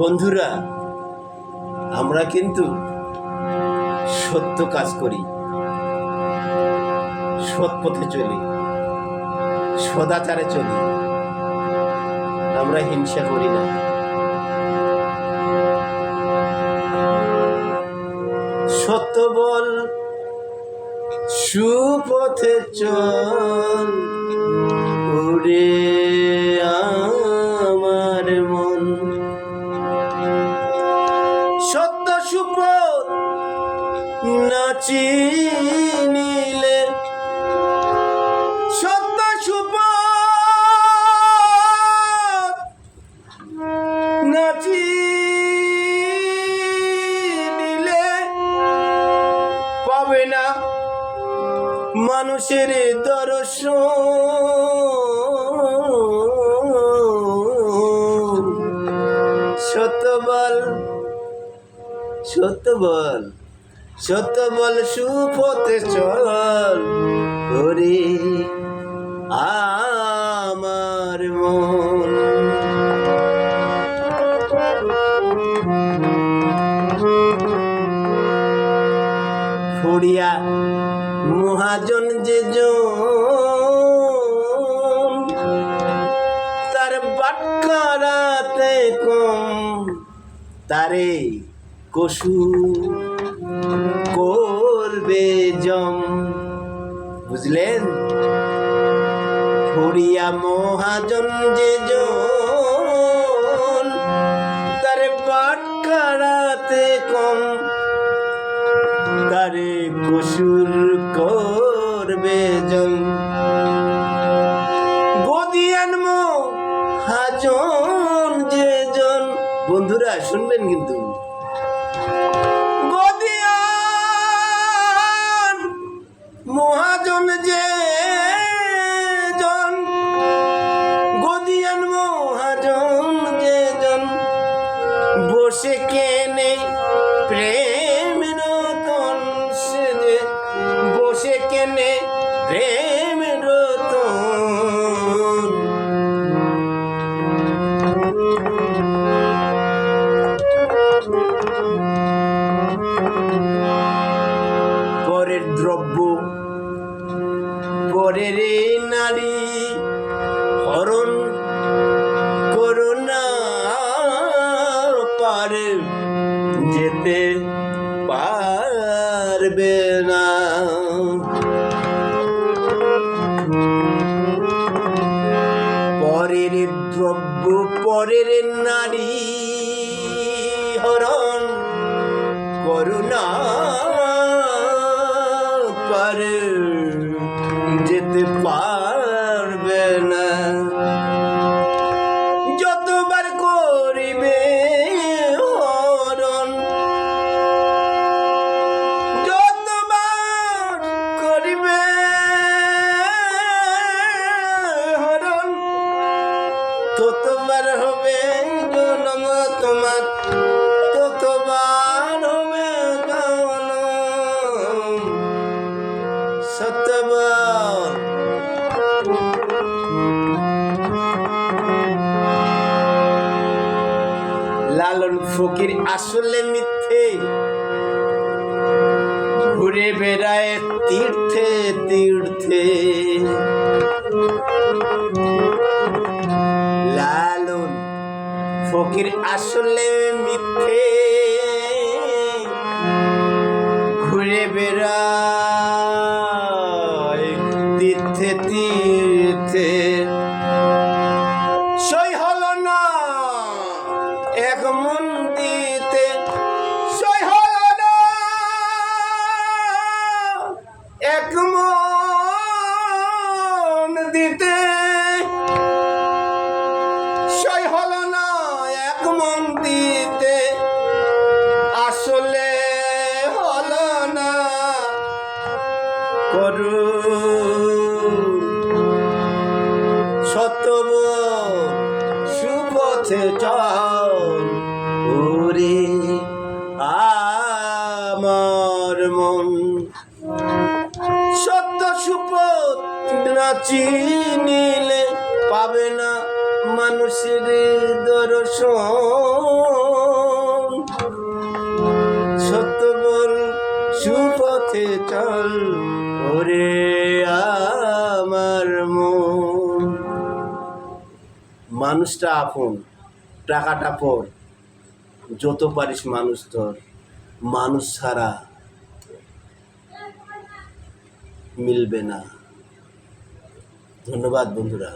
বন্ধুরা, আমরা কিন্তু সত্য কাজ করি, সৎ পথে চলি, সদাচারে চলি, আমরা হিংসা করি না। সত্য বল, সুপথে চল, উড়ে নাচি নিলে সত্য সুপথ নাচি নিলে পাবে না মানুষের দর্শন। সত্য বল সত্য বল সত্য বল সুপথে চল ওরে আমার মন। ফড়িয়া মহাজন যে তার বাটকারাতে কম, তারে কসু করবে জম। বুঝলেন? ফড়িয়া মহাজন যে তার বাটকারাতে কম। তারে কসুর করবে জন গদিয়ান মো হাজন যে জন। বন্ধুরা, শুনবেন কিন্তু। প্রেম রতন পরের করুণা পারে যেতে পারবে না যতবার করিবে লালন ফকির আসলে মিথ্যে। ঘুরে বেড়ায় তীর্থে তীর্থে। লালন ফকির আসলে মিথ্যে। ঘুরে বেড়ায় মন দিতে এক মন দিতে হলো না এক মন দিতে আসলে হলো না। করু চিনিলে পাবে না মানুষের দর্শন। সত্য বল, সুপথে চল, ওরে আমার মন। মানুষটা আপন, টাকাটা পর। যত পারিস মানুষ তোর মানুষ ছাড়া মিলবে না। ধন্যবাদ বন্ধুরা।